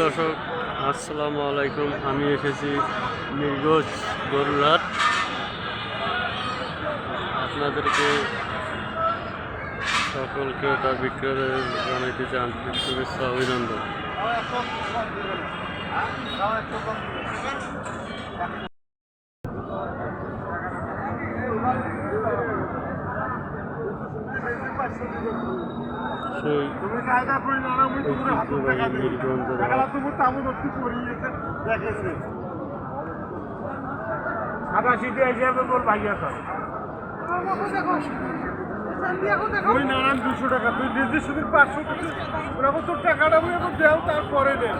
দর্শক, আসসালামু আলাইকুম। আমি এসেছি নির্গোজ গরুরহাট আপনাদেরকে সকলকে ক্রেতা বিক্রেতাদের জানাইতেছি আন্তরিক শুভেচ্ছা অভিনন্দন। সেই তুমি কায়দা করি না না মুই তোমার হাত টাকা দেই নীলগঞ্জের টাকা তুমি তামু দত্তি করিয়েছে দেখেছে আটাশি দিয়ে হিসাবে বল ভাইয়া স্যার ওই নানান দুশো টাকা তুই নিজে শুধু পাঁচশো কিছু ওরকম তোর টাকাটা আমি এখন দেও তারপরে নে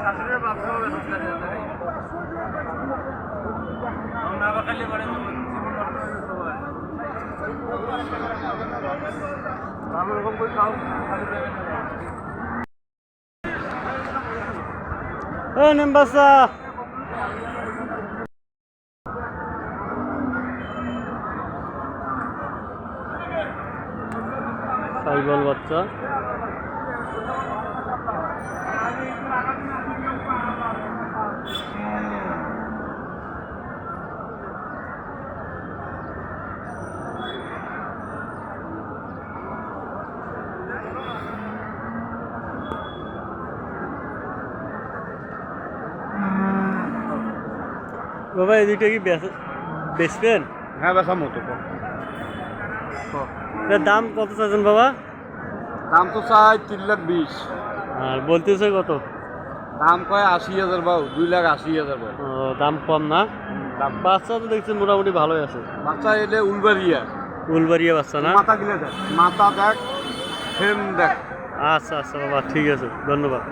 শাশুড়ির বাচ্চা হবে আমি ওরকম করে খাও ও নিম্বাসা। সাইবল বাচ্চা। বাবা এই দুইটা কি বেচ- বেচবেন হ্যাঁ বেসা মতো দাম কত চাইছেন বাবা? দাম তো চাই তিন লাখ বিশ। আর বলতেছে কত? দাম কয় আশি হাজার বাউ দুই লাখ আশি হাজার ও, দাম কম না? দাম বাচ্চা তো দেখছি মোটামুটি ভালোই আছে। বাচ্চা এলে উলবাড়িয়া। উলবাড়িয়া বাচ্চা না? মাথা গিলে দেখ। মাথা দেখ ফ্রেম দেখ। আচ্ছা আচ্ছা বাবা ঠিক আছে ধন্যবাদ।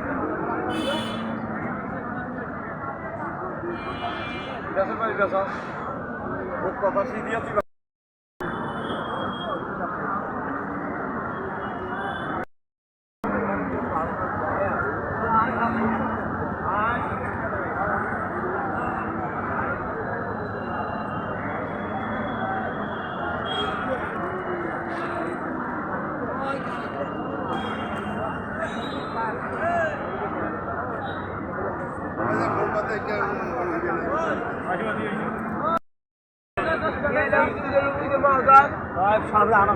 বেসা পারি বেসা সামনে আনা